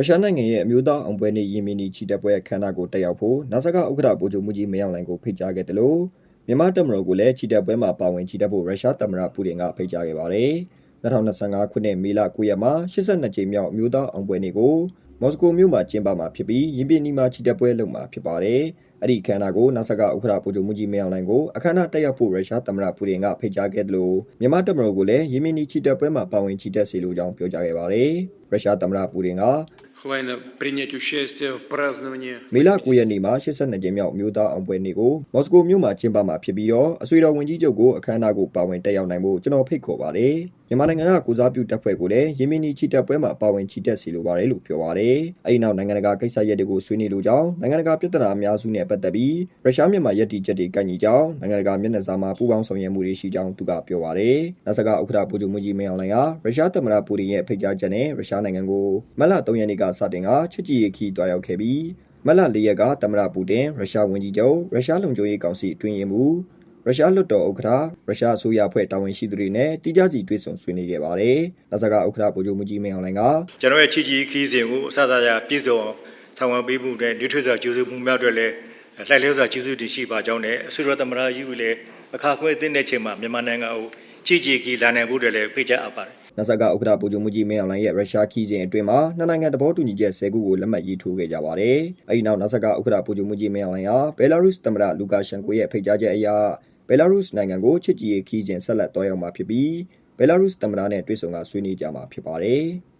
ရုရှားနိုင်ငံရဲ့အမျိုးသားအောင်ပွဲနေ့ယင်မီနီချီတက်ပွဲအခမ်းအနားကိုတက်ရောက်ဖို့နာဆာကဥက္ကဋ္ဌဗိုလ်ချုပ်မှုကြီးမင်းအောင်လှိုင်ကိုဖိတ်ကြားခဲ့တယ်လို့မြန်မာတပ်မတော်ကလည်းချီတက်ပွဲမှာပါဝင်ချီတက်ဖို့ရုရှားသမ္မတပူတင်ကဖိတ်ကြားခဲ့ပါတယ်။2025ခုနှစ်မေလ9ရက်မှာ82ကြိမ်မြောက်အမျိုးသားအောင်ပွဲနေ့ကိုမော်စကိုမြို့မှာကျင်းပမှာဖြစ်ပြီးယင်ပြည်နီမှာချီတက်ပွဲလုပ်မှာဖြစ်ပါတယ်။အဲ့ဒီအခမ်းအနားကိုနာဆာကဥက္ကဋ္ဌဗိုလ်ချုပ်မှုကြီးမင်းအောင်လှိုင်ကိုအခမ်းအနားတက်ရောက်ဖို့ရုရှားသမ္မတပူတင်ကဖိတ်ကြားခဲ့တယ်လို့မြန်မာတပ်မတော်ကလည်းယင်မီနီချီတက်ပွဲမှာပါဝင်ချီတက်စေလိုကြောင်းပြောကြားခဲ့ပါတယ်။ရုရှားသမ္မတပူတင်က မေလ9ရက်နေ့မှာ82ကြိမ်မြောက်မြို့သားအောင်ပွဲနေ့ကိုမော်စကိုမြို့မှာကျင်းပမှာဖြစ်ပြီးတော့အဆွေတော်ဝန်ကြီးချုပ်ကိုအခမ်းအနားကိုပါဝင်တက်ရောက်နိုင်ဖို့ကျွန်တော်ဖိတ်ခေါ်ပါတယ်။မြန်မာနိုင်ငံကကိုစားပြုတပ်ဖွဲ့ကိုလည်းယမင်းနီချီတက်ပွဲမှာပါဝင်ချီတက်စီလိုပါတယ်လို့ပြောပါတယ်။အဲဒီနောက်နိုင်ငံတကာကိစ္စရပ်တွေကိုဆွေးနွေးလိုကြောင်းနိုင်ငံတကာပြဿနာအများစုနဲ့ပတ်သက်ပြီးရုရှားမြန်မာရည်တည်ချက်တွေကိုင်ညီကြောင်းနိုင်ငံတကာမျက်နှာစာမှာပူးပေါင်းဆောင်ရွက်မှုတွေရှိကြောင်းသူကပြောပါတယ်။နောက်ဆက်ကဥက္ကဋ္ဌပူဂျူမူကြီးမင်းအောင်လှိုင်ကရုရှားသမ္မတပူတင်ရဲ့ဖိတ်ကြားချက်နဲ့ရုရှားနိုင်ငံကိုမတ်လ3ရက်နေ့ကစတင်ကချစ်ကြည်ရေးခီးတွားရောက်ခဲ့ပြီးမလ၄ရက်ကသမ္မတပူတင်ရုရှားဝန်ကြီးချုပ်ရုရှားလုံခြုံရေးကောင်စီအတွင်းရေးမှူးရုရှားလွှတ်တော်ဥက္ကဋ္ဌရုရှားအစိုးရအဖွဲ့တာဝန်ရှိသူတွေနဲ့တိကျစီတွေ့ဆုံဆွေးနွေးခဲ့ပါတယ်။နာဆာကဥက္ကဋ္ဌဗိုလ်ချုပ်မှုကြီးမင်းအောင်လှိုင်ကကျွန်တော်ရဲ့ချီချီခီးစဉ်ကိုအစအစအရာပြည့်စုံအောင်ဆောင်ရွက်ပေးမှုနဲ့လူထွေးစွာကျေးဇူးမှုများအတွက်လည်းလှိုက်လဲစွာကျေးဇူးတင်ရှိပါကြောင်းနဲ့အစိုးရသမ္မတကြီးကလည်းအခါခွဲအသင့်တဲ့ချိန်မှာမြန်မာနိုင်ငံကိုချီချီခီးလာနိုင်ဖို့တည်းလည်းဖိတ်ကြားအပ်ပါတယ် နာဆာကဥက္ကဋ္ဌဗိုလ်ချုပ်မှုကြီးမင်းအောင်လှိုင်ရဲ့ရုရှားခီးစဉ်အတွင်းမှာနှစ်နိုင်ငံသဘောတူညီချက်10ခုကိုလက်မှတ်ရေးထိုးခဲ့ကြပါတယ်။အဲဒီနောက်နာဆာကဥက္ကဋ္ဌဗိုလ်ချုပ်မှုကြီးမင်းအောင်လှိုင်ဟာဘယ်လာရုစ်သမ္မတလူကာရှန်ကိုရဲ့ဖိတ်ကြားချက်အရဘယ်လာရုစ်နိုင်ငံကိုချစ်ကြည်ရေးခီးစဉ်ဆက်လက်တွားရောက်မှာဖြစ်ပြီးဘယ်လာရုစ်သမ္မတနဲ့တွေ့ဆုံကဆွေးနွေးကြမှာဖြစ်ပါတယ်။